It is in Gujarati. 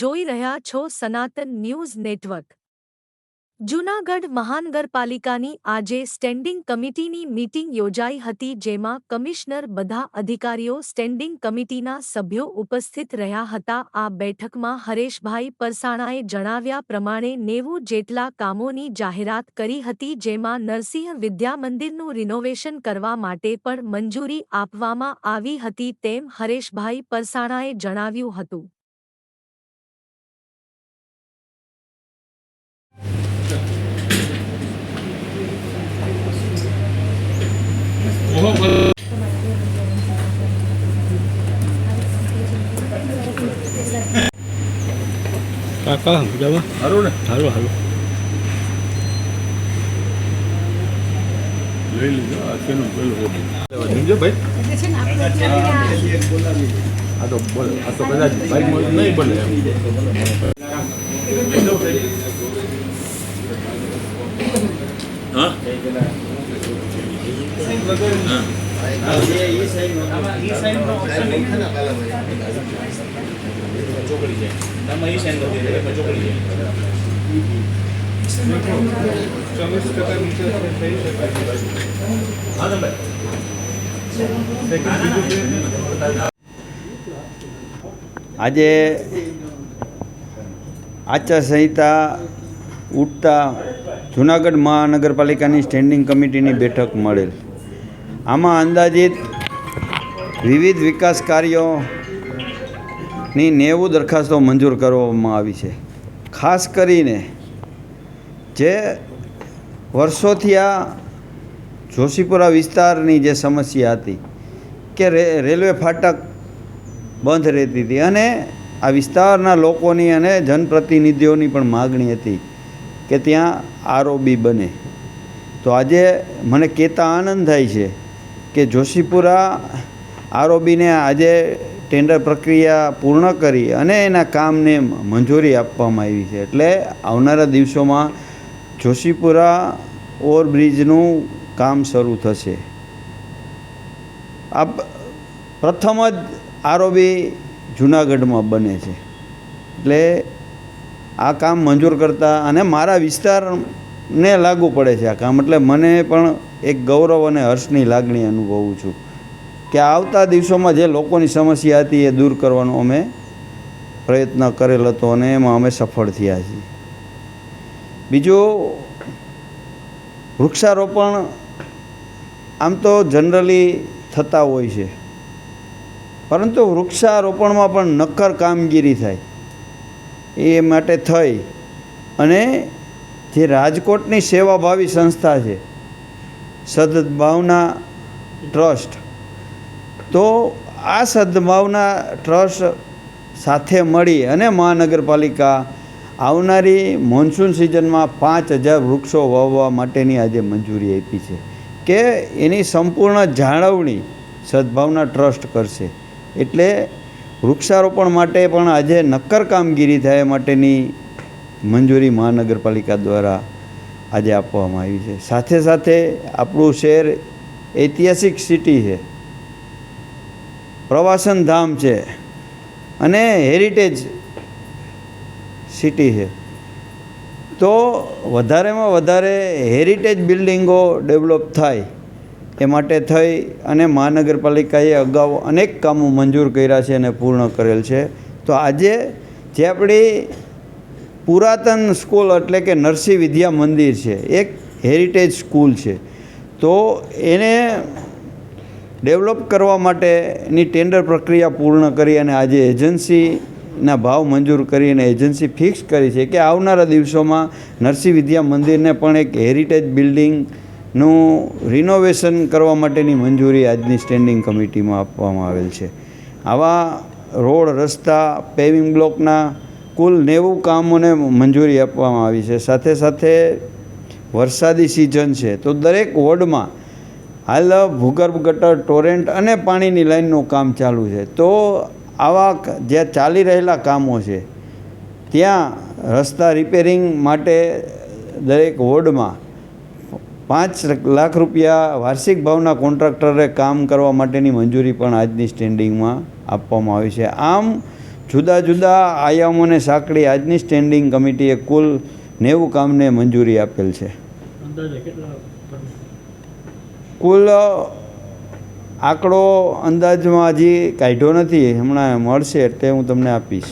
જોઈ રહ્યા છો સનાતન ન્યૂઝ નેટવર્ક. જૂનાગઢ મહાનગરપાલિકાની આજે સ્ટેન્ડિંગ કમિટીની મીટિંગ યોજાઈ હતી જેમાં કમિશનર બધા અધિકારીઓ સ્ટેન્ડિંગ કમિટીના સભ્યો ઉપસ્થિત રહ્યા હતા. આ બેઠકમાં હરેશભાઈ પરસાણાએ જણાવ્યા પ્રમાણે નેવું જેટલા કામોની જાહેરાત કરી હતી જેમાં નરસિંહ વિદ્યા મંદિરનું રિનોવેશન કરવા માટે પણ મંજૂરી આપવામાં આવી હતી તેમ હરેશભાઈ પરસાણાએ જણાવ્યું હતું. કાકા મજામાં? સારું ને? હાલો હાલો લઈ લીધો આ પેલું ભાઈ? આ તો બોલે આ તો કદાચ બાઇકમાં નહીં બને એમ. હા? આજે આચારસંહિતા ઉઠતા જુનાગઢ મહાનગરપાલિકાની સ્ટેન્ડિંગ કમિટીની બેઠક મળેલ. આમાં અંદાજિત વિવિધ વિકાસ કાર્યોની નેવું દરખાસ્તો મંજૂર કરવામાં આવી છે. ખાસ કરીને જે વર્ષોથી આ જોશીપુરા વિસ્તારની જે સમસ્યા હતી કે રે, રેલવે ફાટક બંધ રહેતી હતી અને આ વિસ્તારના લોકોની અને જનપ્રતિનિધિઓની પણ માગણી હતી કે ત્યાં આરઓબી બને. તો આજે મને કહેતા આનંદ થાય છે કે જોશીપુરા આરઓબીને આજે ટેન્ડર પ્રક્રિયા પૂર્ણ કરી અને એના કામને મંજૂરી આપવામાં આવી છે. એટલે આવનારા દિવસોમાં જોશીપુરા ઓવરબ્રિજનું કામ શરૂ થશે. આ પ્રથમ જ આરઓબી જુનાગઢમાં બને છે. એટલે આ કામ મંજૂર કરતા અને મારા વિસ્તારને લાગુ પડે છે આ કામ. એટલે મને પણ એક ગૌરવ અને હર્ષની લાગણી અનુભવું છું. કે આવતા દિવસોમાં જે લોકોની સમસ્યા હતી એ દૂર કરવાનો અમે પ્રયત્ન કરેલ હતો અને એમાં અમે સફળ થયા છીએ. બીજું, વૃક્ષારોપણ આમ તો જનરલી થતા હોય છે. પરંતુ વૃક્ષારોપણમાં પણ નક્કર કામગીરી થાય. એ માટે થઈ. અને જે રાજકોટની સેવાભાવી સંસ્થા છે, સદભાવના ટ્રસ્ટ તો આ સદભાવના ટ્રસ્ટ સાથે મળી અને મહાનગરપાલિકા આવનારી મોન્સૂન સિઝનમાં પાંચ હજાર વૃક્ષો વાવવા માટેની આજે મંજૂરી આપી છે કે એની સંપૂર્ણ જાળવણી સદભાવના ટ્રસ્ટ કરશે. એટલે વૃક્ષારોપણ માટે પણ આજે નક્કર કામગીરી થાય માટેની મંજૂરી મહાનગરપાલિકા દ્વારા આજે આપવામાં આવી છે. સાથે સાથે આપણું શહેર ઐતિહાસિક સિટી છે. પ્રવાસન ધામ છે. અને હેરિટેજ સિટી છે. તો વધારેમાં વધારે હેરિટેજ બિલ્ડિંગો ડેવલપ થાય એ માટે થઈ અને મહાનગરપાલિકાએ અગાઉ અનેક કામો મંજૂર કર્યા છે અને પૂર્ણ કરેલ છે. તો આજે જે આપણી પુરાતન સ્કૂલ એટલે કે નરસિંહ વિદ્યા મંદિર છે, એક હેરિટેજ સ્કૂલ છે. તો એને ડેવલપ કરવા માટેની ટેન્ડર પ્રક્રિયા પૂર્ણ કરી અને આજે એજન્સીના ભાવ મંજૂર કરીને એજન્સી ફિક્સ કરી છે કે આવનારા દિવસોમાં નરસિંહ વિદ્યા મંદિરને પણ એક હેરિટેજ બિલ્ડિંગનું રિનોવેશન કરવા માટેની મંજૂરી આજની સ્ટેન્ડિંગ કમિટીમાં આપવામાં આવેલ છે. આવા રોડ, રસ્તા પેવિંગ બ્લોકના કુલ નેવું કામોને મંજૂરી આપવામાં આવી છે. સાથે સાથે વરસાદી સિઝન છે. તો દરેક વોર્ડમાં હાલ ભૂગર્ભ ગટર, ટોરેન્ટ અને પાણીની લાઇનનું કામ ચાલુ છે. તો આવા જે ચાલી રહેલા કામો છે, ત્યાં રસ્તા રિપેરિંગ માટે દરેક વોર્ડમાં પાંચ લાખ રૂપિયા વાર્ષિક ભાવના કોન્ટ્રાક્ટરે કામ કરવા માટેની મંજૂરી પણ આજની સ્ટેન્ડિંગમાં આપવામાં આવી છે. આમ જુદા જુદા આયામોને સાંકળી આજની સ્ટેન્ડિંગ કમિટીએ કુલ નેવું કામને મંજૂરી આપેલ છે. અંદાજે કેટલા કુલ આંકડો અંદાજમાં હજી કાઢ્યો નથી. હમણાં મળશે એટલે હું તમને આપીશ.